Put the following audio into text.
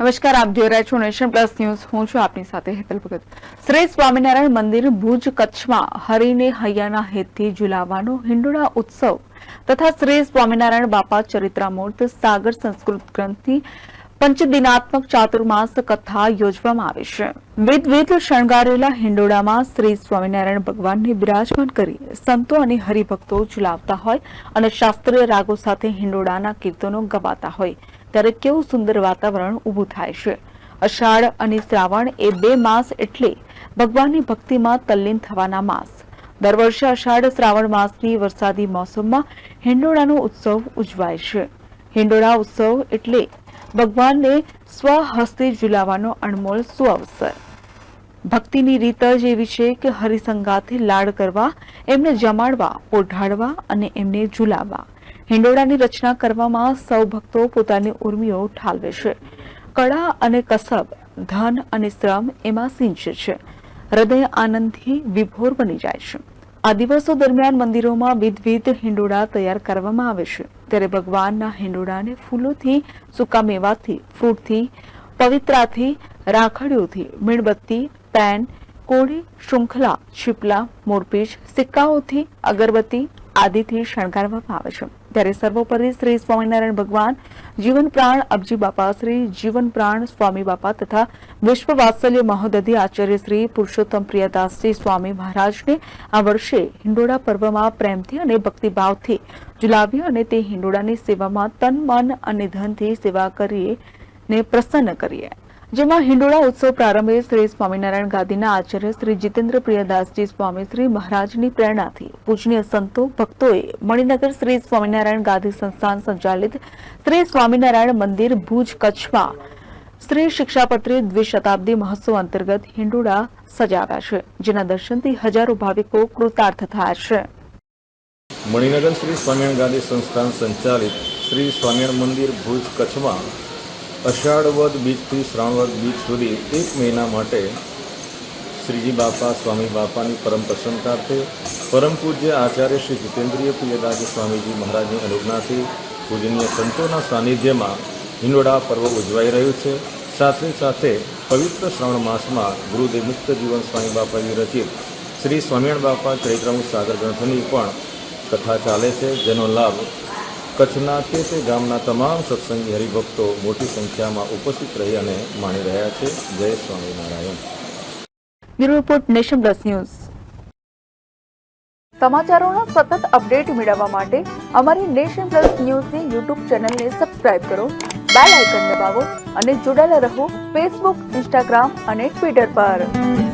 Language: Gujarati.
નમસ્કાર, આપ જોઈ રહ્યા છો નેશન પ્લસ ન્યૂઝ. હું છું આપની સાથે હેતલ ભગત. શ્રી સ્વામિનારાયણ મંદિર ભુજ કચ્છમાં હરિને હૈયાના હેતથી ઝુલાવવાનો હિંડોળા ઉત્સવ તથા શ્રી સ્વામિનારાયણ બાપા ચરિત્રામૂર્ત સાગર સંસ્કૃત ગ્રંથની પંચદિનાત્મક ચાતુર્માસ કથા યોજવામાં આવે છે. વિધવિધ શણગારેલા હિંડોળામાં શ્રી સ્વામિનારાયણ ભગવાનને બિરાજમાન કરી સંતો અને હરિભક્તો ઝુલાવતા હોય અને શાસ્ત્રીય રાગો સાથે હિંડોળાના કીર્તનો ગવાતા હોય. ત્યારે કેવું સુંદર વાતાવરણ ઊભું થાય છે. અષાઢ અને શ્રાવણ એ બે માસ એટલે ભગવાનની ભક્તિમાં તલ્લીન થવાના માસ. દર વર્ષે અષાઢ શ્રાવણ માસની વરસાદી મોસમમાં હિંડોળાનો ઉત્સવ ઉજવાય છે. હિંડોળા ઉત્સવ એટલે ભગવાનને સ્વહસ્તે ઝુલાવાનો અણમોલ સુઅવસર. ભક્તિની રીત જ એવી છે કે હરિસંગાથી લાડ કરવા, એમને જમાડવા, ઓઢાડવા અને એમને ઝુલાવવા. હિંડોળાની રચના કરવામાં સૌ ભક્તો પોતાની ઉર્મિઓ ઠાલવે છે. કળા અને કસબ, ધન અને શ્રમ એમાં સિંચે છે. હૃદય આનંદથી વિભોર બની જાય છે. આ દિવસો દરમિયાન મંદિરોમાં વિધવિધ હિંડોળા તૈયાર કરવામાં આવે છે. ત્યારે ભગવાનના હિંડોળાને ફૂલોથી સૂકા મેવાથી ફ્રૂટથી, પવિત્રાથી, રાખડીઓથી, મીણબત્તી, પેન, કોળી, શૃંખલા, છીપલા, મોરપીચ, સિક્કાઓથી અગરબત્તી આદિથી શણગારવામાં આવે છે. ત્યારે સર્વોપરી શ્રી સ્વામિનારાયણ ભગવાન જીવન પ્રાણ અબજી બાપા શ્રી જીવન પ્રાણ સ્વામી બાપા તથા વિશ્વ વાત્સલ્ય મહોદધિ આચાર્ય શ્રી પુરુષોત્તમ પ્રિયદાસજી સ્વામી મહારાજને આ વર્ષે હિંડોળા પર્વમાં પ્રેમથી અને ભક્તિભાવથી ઝુલાવી અને તે હિંડોળાની સેવામાં તન, મન અને ધનથી સેવા કરીએ ને પ્રસન્ન કરીએ. જેમાં હિંડોળા ઉત્સવ પ્રારંભે શ્રી સ્વામિનારાયણ ગાદીના આચાર્ય શ્રી જીતેન્દ્ર પ્રિયદાસજી સ્વામી શ્રી મહારાજની પ્રેરણાથી પૂજનીય સંતો, ભક્તોએ મણિનગર શ્રી સ્વામિનારાયણ ગાદી સંસ્થાન સંચાલિત શ્રી સ્વામિનારાયણ મંદિર ભુજ કચ્છમાં શ્રી શિક્ષાપત્રી દ્વિશતાબ્દી મહોત્સવ અંતર્ગત હિંડોળા સજાવ્યા છે, જેના દર્શનથી હજારો ભાવિકો કૃતાર્થ થયા છે. મણિનગર શ્રી સ્વામિનારાયણ ગાંધી સંસ્થાન સંચાલિત શ્રી સ્વામિનારાયણ મંદિર ભુજ કચ્છમાં અષાઢ વદ બીજથી શ્રાવણ બીજ સુધી એક મહિના માટે શ્રીજી બાપા, સ્વામી બાપાની પરમ પ્રસન્નતાર્થે પરમ પૂજ્ય આચાર્ય શ્રી જીતેન્દ્રિય પ્રિયદાસજી સ્વામીજી મહારાજની અનુજ્ઞાથી પૂજનીય સંતોના સાનિધ્યમાં હિંડોળા પર્વ ઉજવાઈ રહ્યું છે. સાથે સાથે પવિત્ર શ્રાવણ માસમાં ગુરુદેવ મુક્ત જીવન સ્વામી બાપાજી રચિત શ્રી સ્વામિનારાયણ બાપા ચરિત્રામૃત સાગર ગ્રંથની પણ કથા ચાલે છે, જેનો લાભ કચ્છના તે તે ગામના તમામ સત્સંગી હરિભક્તો મોટી સંખ્યામાં ઉપસ્થિત રહી અને માણી રહ્યા છે. જય સ્વામિનારાયણ. સમાચારોના સતત અપડેટ મેળવવા માટે અમારી નેશન પ્લસ ન્યૂઝની યુટ્યુબ ચેનલને સબસ્ક્રાઇબ કરો, બેલ આઇકન દબાવો અને જોડાયેલા રહો ફેસબુક, ઇન્સ્ટાગ્રામ અને ટ્વિટર પર.